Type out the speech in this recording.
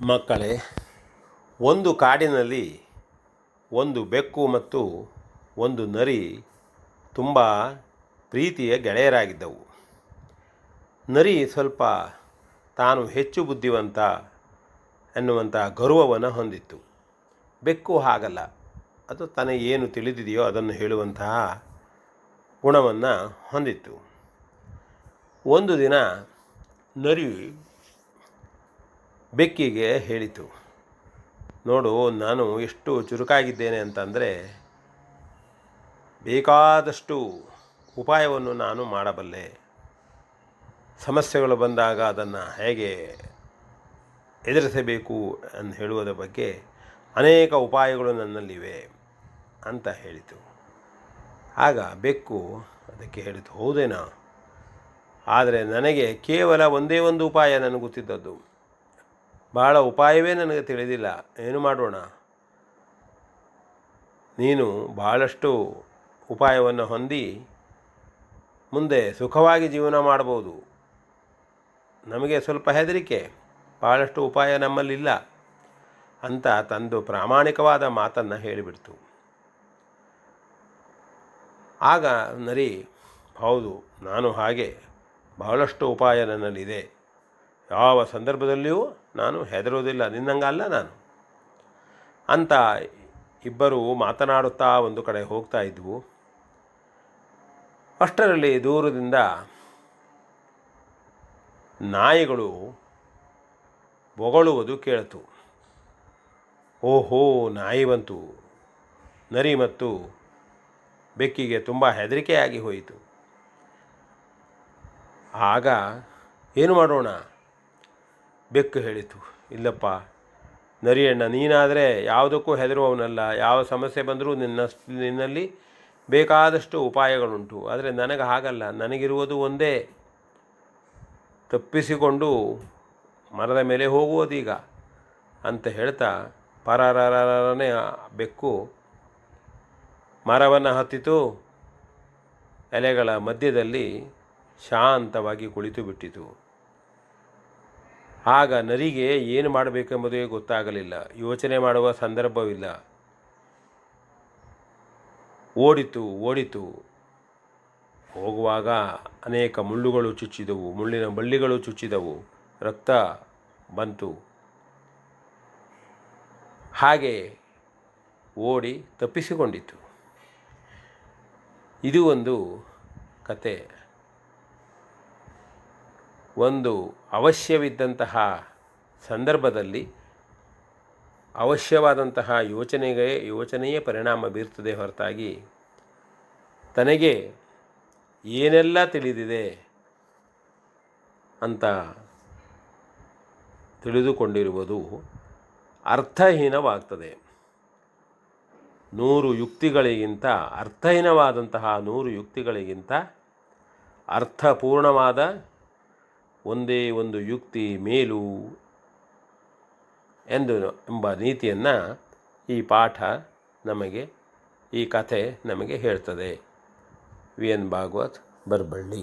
ಮಕ್ಕಳೇ, ಒಂದು ಕಾಡಿನಲ್ಲಿ ಒಂದು ಬೆಕ್ಕು ಮತ್ತು ಒಂದು ನರಿ ತುಂಬ ಪ್ರೀತಿಯ ಗೆಳೆಯರಾಗಿದ್ದವು. ನರಿ ಸ್ವಲ್ಪ ತಾನು ಹೆಚ್ಚು ಬುದ್ಧಿವಂತ ಎನ್ನುವಂಥ ಗರ್ವವನ್ನು ಹೊಂದಿತ್ತು. ಬೆಕ್ಕು ಹಾಗಲ್ಲ, ಅದು ತನಗೆ ಏನು ತಿಳಿದಿದೆಯೋ ಅದನ್ನು ಹೇಳುವಂತಹ ಗುಣವನ್ನು ಹೊಂದಿತ್ತು. ಒಂದು ದಿನ ನರಿ ಬೆಕ್ಕಿಗೆ ಹೇಳಿತು, ನೋಡು, ನಾನು ಎಷ್ಟು ಚುರುಕಾಗಿದ್ದೇನೆ ಅಂತಂದರೆ, ಬೇಕಾದಷ್ಟು ಉಪಾಯವನ್ನು ನಾನು ಮಾಡಬಲ್ಲೆ. ಸಮಸ್ಯೆಗಳು ಬಂದಾಗ ಅದನ್ನು ಹೇಗೆ ಎದುರಿಸಬೇಕು ಅಂತ ಹೇಳುವುದರ ಬಗ್ಗೆ ಅನೇಕ ಉಪಾಯಗಳು ನನ್ನಲ್ಲಿವೆ ಅಂತ ಹೇಳಿತು. ಆಗ ಬೆಕ್ಕು ಅದಕ್ಕೆ ಹೇಳಿತು, ಹೌದೇನಾ, ಆದರೆ ನನಗೆ ಕೇವಲ ಒಂದೇ ಒಂದು ಉಪಾಯ ನನಗೆ ಗೊತ್ತಿದ್ದದ್ದು. ಭಾಳ ಉಪಾಯವೇ ನನಗೆ ತಿಳಿದಿಲ್ಲ. ಏನು ಮಾಡೋಣ? ನೀನು ಭಾಳಷ್ಟು ಉಪಾಯವನ್ನು ಹೊಂದಿ ಮುಂದೆ ಸುಖವಾಗಿ ಜೀವನ ಮಾಡ್ಬೋದು. ನಮಗೆ ಸ್ವಲ್ಪ ಹೆದರಿಕೆ, ಭಾಳಷ್ಟು ಉಪಾಯ ನಮ್ಮಲ್ಲಿಲ್ಲ ಅಂತ ತಂದು ಪ್ರಾಮಾಣಿಕವಾದ ಮಾತನ್ನು ಹೇಳಿಬಿಡ್ತು. ಆಗ ನರಿ, ಹೌದು, ನಾನು ಹಾಗೆ ಬಹಳಷ್ಟು ಉಪಾಯ ನನ್ನಲ್ಲಿದೆ. ಯಾವ ಸಂದರ್ಭದಲ್ಲಿಯೂ ನಾನು ಹೆದರೋದಿಲ್ಲ ನಿನ್ನಂಗಲ್ಲ ನಾನು. ಅಂತ ಇಬ್ಬರು ಮಾತನಾಡುತ್ತಾ ಒಂದು ಕಡೆ ಹೋಗ್ತಾ ಇದ್ವು. ಅಷ್ಟರಲ್ಲಿ ದೂರದಿಂದ ನಾಯಿಗಳು ಬೊಗಳುವುದು ಕೇಳಿತು. ಓಹೋ, ನಾಯಿ ಬಂತು. ನರಿ ಮತ್ತು ಬೆಕ್ಕಿಗೆ ತುಂಬ ಹೆದರಿಕೆಯಾಗಿ ಹೋಯಿತು. ಆಗ ಏನು ಮಾಡೋಣ? ಬೆಕ್ಕು ಹೇಳಿತು. ಇಲ್ಲಪ್ಪ, ನರಿಯಣ್ಣ, ನೀನಾದರೆ ಯಾವುದಕ್ಕೂ ಹೆದರುವವನಲ್ಲ. ಯಾವ ಸಮಸ್ಯೆ ಬಂದರೂ ನಿನ್ನ ನಿನ್ನಲ್ಲಿ ಬೇಕಾದಷ್ಟು ಉಪಾಯಗಳುಂಟು. ಆದರೆ ನನಗೆ ಹಾಗಲ್ಲ. ನನಗಿರುವುದು ಒಂದೇ. ತಪ್ಪಿಸಿಕೊಂಡು ಮರದ ಮೇಲೆ ಹೋಗುವುದೀಗ ಅಂತ ಹೇಳ್ತಾ ಪರಾರನೇ ಬೆಕ್ಕು ಮರವನ್ನು ಹತ್ತಿತು. ಎಲೆಗಳ ಮಧ್ಯದಲ್ಲಿ ಶಾಂತವಾಗಿ ಕುಳಿತು ಬಿಟ್ಟಿತು ಆಗ ನರಿಗೆ ಏನು ಮಾಡಬೇಕೆಂಬುದೇ ಗೊತ್ತಾಗಲಿಲ್ಲ. ಯೋಚನೆ ಮಾಡುವ ಸಂದರ್ಭವಿಲ್ಲ. ಓಡಿತು ಓಡಿತು. ಹೋಗುವಾಗ ಅನೇಕ ಮುಳ್ಳುಗಳು ಚುಚ್ಚಿದವು, ಮುಳ್ಳಿನ ಬಳ್ಳಿಗಳು ಚುಚ್ಚಿದವು. ರಕ್ತ ಬಂತು. ಹಾಗೆ ಓಡಿ ತಪ್ಪಿಸಿಕೊಂಡಿತು. ಇದು ಒಂದು ಕತೆ. ಒಂದು ಅವಶ್ಯವಿದ್ದಂತಹ ಸಂದರ್ಭದಲ್ಲಿ ಅವಶ್ಯವಾದಂತಹ ಯೋಚನೆಗೆ, ಯೋಚನೆಯೇ ಪರಿಣಾಮ ಬೀರ್ತದೆ ಹೊರತಾಗಿ ತನಗೆ ಏನೆಲ್ಲ ತಿಳಿದಿದೆ ಅಂತ ತಿಳಿದುಕೊಂಡಿರುವುದು ಅರ್ಥಹೀನವಾಗ್ತದೆ. ನೂರು ಯುಕ್ತಿಗಳಿಗಿಂತ, ಅರ್ಥಹೀನವಾದಂತಹ ನೂರು ಯುಕ್ತಿಗಳಿಗಿಂತ ಅರ್ಥಪೂರ್ಣವಾದ ಒಂದೇ ಒಂದು ಯುಕ್ತಿ ಮೇಲು ಎಂದು ಎಂಬ ನೀತಿಯನ್ನು ಈ ಪಾಠ ನಮಗೆ, ಈ ಕಥೆ ನಮಗೆ ಹೇಳ್ತದೆ. V N Bhagwat Barballi.